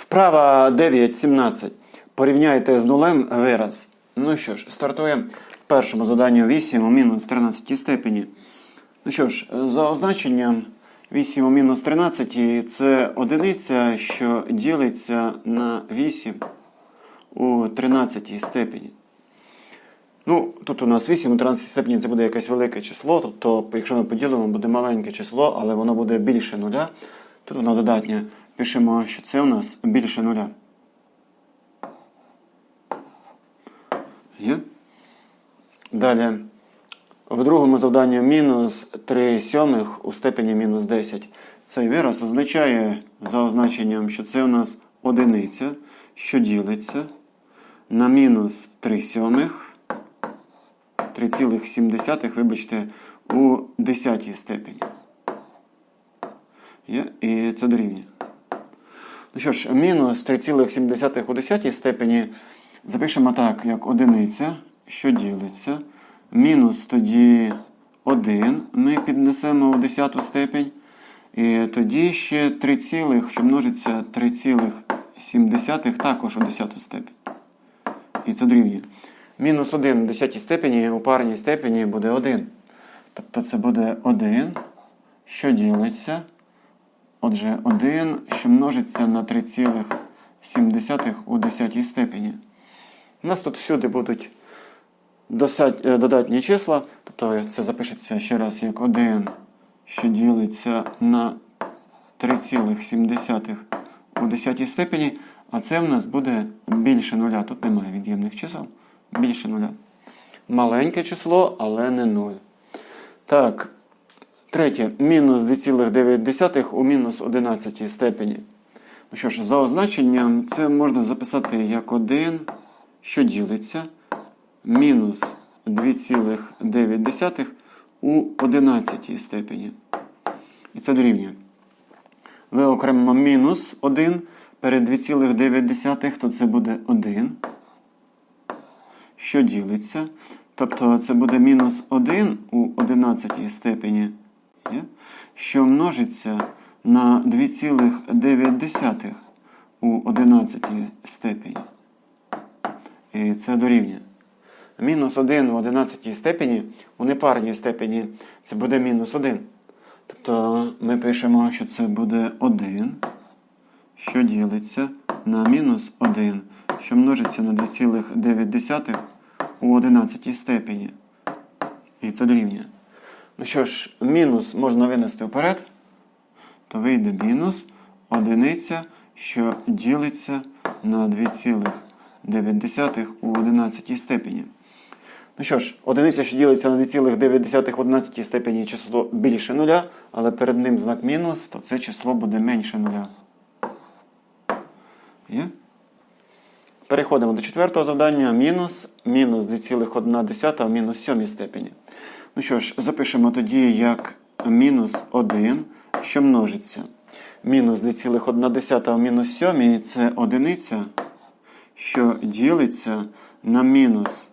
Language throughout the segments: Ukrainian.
Вправа 9.17. Порівняйте з нулем вираз. Ну що ж, стартуємо першому заданні 8 у мінус 13 степені. Ну що ж, за означенням 8 у мінус 13 це одиниця, що ділиться на 8 у 13 степені. Ну, тут у нас 8 у 13 степені це буде якесь велике число, тобто, якщо ми поділимо, буде маленьке число, але воно буде більше нуля. Тут воно додатнє. Пишемо, що це у нас більше нуля. Є? Далі. В другому завданні мінус 3 сьомих у степені мінус 10. Цей вираз означає за означенням, що це у нас одиниця, що ділиться на мінус 3 сьомих. 3,7, вибачте, у 10 степені. І це дорівнює. Ну що ж, мінус 3,7 у 10 степені запишемо так, як одиниця, що ділиться. Мінус тоді 1 ми піднесемо у 10 степень. І тоді ще 3, цілих, що множиться 3,7 також у 10 степень. І це дорівнює. Мінус 1 у 10 степені у парній степені буде 1. Тобто це буде 1, що ділиться. Отже, 1, що множиться на 3,7 у 10 степені. У нас тут всюди будуть е, додатні числа. Тобто це запишеться ще раз як 1, що ділиться на 3,7 у 10 степені. А це в нас буде більше нуля. Тут немає від'ємних чисел. Більше нуля. Маленьке число, але не 0. Так. Третє. Мінус 2,9 у мінус 11 степені. Ну що ж, за означенням це можна записати як 1, що ділиться. Мінус 2,9 у 11 степені. І це дорівнює. Виокремимо мінус 1 перед 2,9, то це буде 1 що ділиться. Тобто це буде мінус 1 у 11 степені, є? що множиться на 2,9 у 11 степені. І це дорівнює. Мінус 1 у 11 степені у непарній степені це буде мінус 1. Тобто ми пишемо, що це буде 1, що ділиться на мінус 1, що множиться на 2,9 у 11 степені. І це дорівнює. Ну що ж, мінус можна винести вперед, то вийде мінус одиниця, що ділиться на 2,9 у 11 степені. Ну що ж, одиниця, що ділиться на 2,9 в 11 степені число більше нуля, але перед ним знак мінус, то це число буде менше нуля. Є? Переходимо до четвертого завдання. Мінус, мінус 2,1 в мінус 7 степені. Ну що ж, запишемо тоді як мінус 1, що множиться. Мінус 2,1 в мінус 7 це одиниця, що ділиться на мінус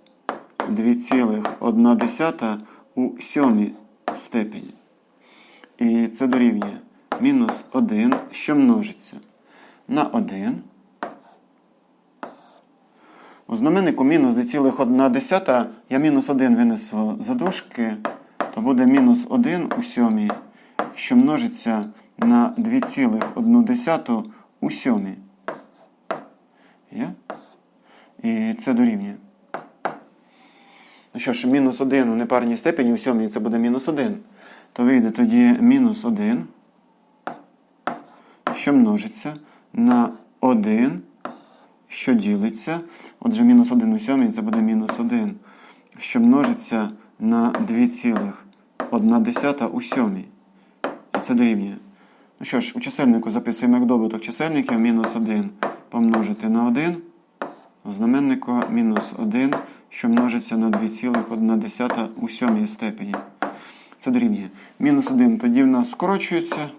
2,1 у 7 степені. І це дорівнює мінус 1, що множиться на 1. У знаменнику мінус 2,1 я мінус 1 винесу за дужки, то буде мінус 1 у 7, що множиться на 2,1 у 7. Є? І це дорівнює. Ну що ж, мінус 1 у непарній степені у 7 це буде мінус 1. То вийде тоді мінус 1, що множиться на 1 що ділиться. Отже, мінус 1 у 7 це буде мінус 1, що множиться на 2,1 у 7. І це дорівнює. Ну що ж, у чисельнику записуємо як добуток чисельників мінус 1 помножити на 1. У знаменнику мінус 1, що множиться на 2,1 у 7 степені. Це дорівнює. Мінус 1 тоді в нас скорочується.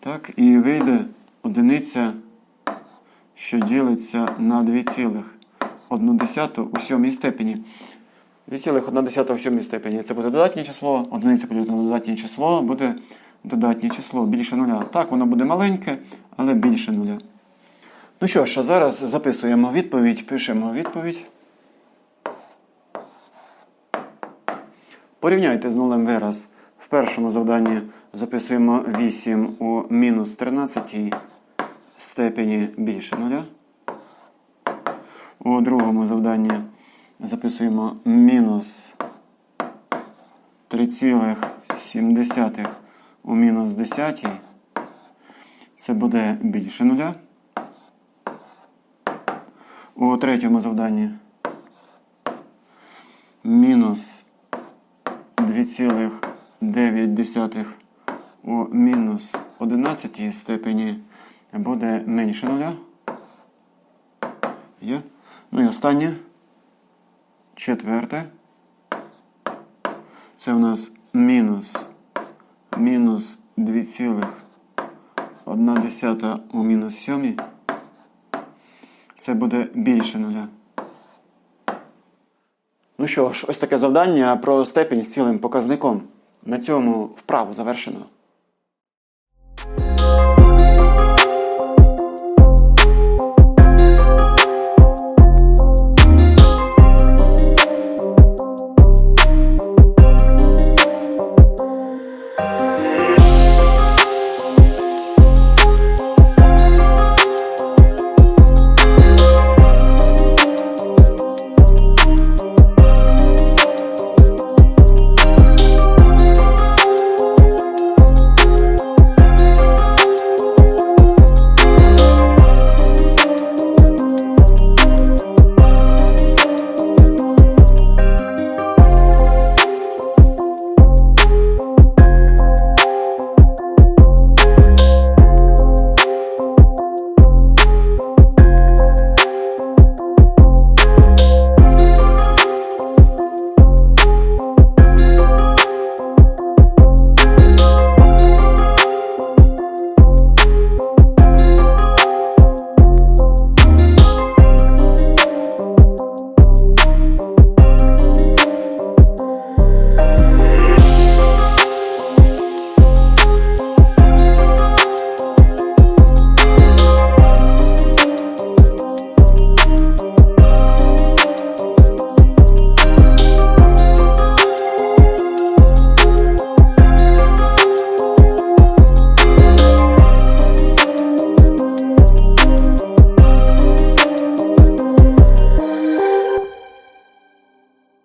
Так, і вийде одиниця що ділиться на 2,1 у 7 степені. 2,1 у 7 степені це буде додатнє число, одиниця поділити на додатнє число буде додатнє число більше нуля. Так, воно буде маленьке, але але більше нуля. Ну що ж, а зараз записуємо відповідь, пишемо відповідь. Порівняйте з нулем вираз. В першому завданні записуємо 8 у мінус 13 степені більше нуля. У другому завданні записуємо мінус 3,7 у мінус 10. Це буде більше нуля. У третьому завданні мінус 2,9 у мінус 11 степені буде менше нуля. Є. Ну і останнє. Четверте. Це у нас мінус мінус 2,1 у мінус 7. Це буде більше нуля. Ну що ж, ось таке завдання про степінь з цілим показником. На цьому вправу завершено.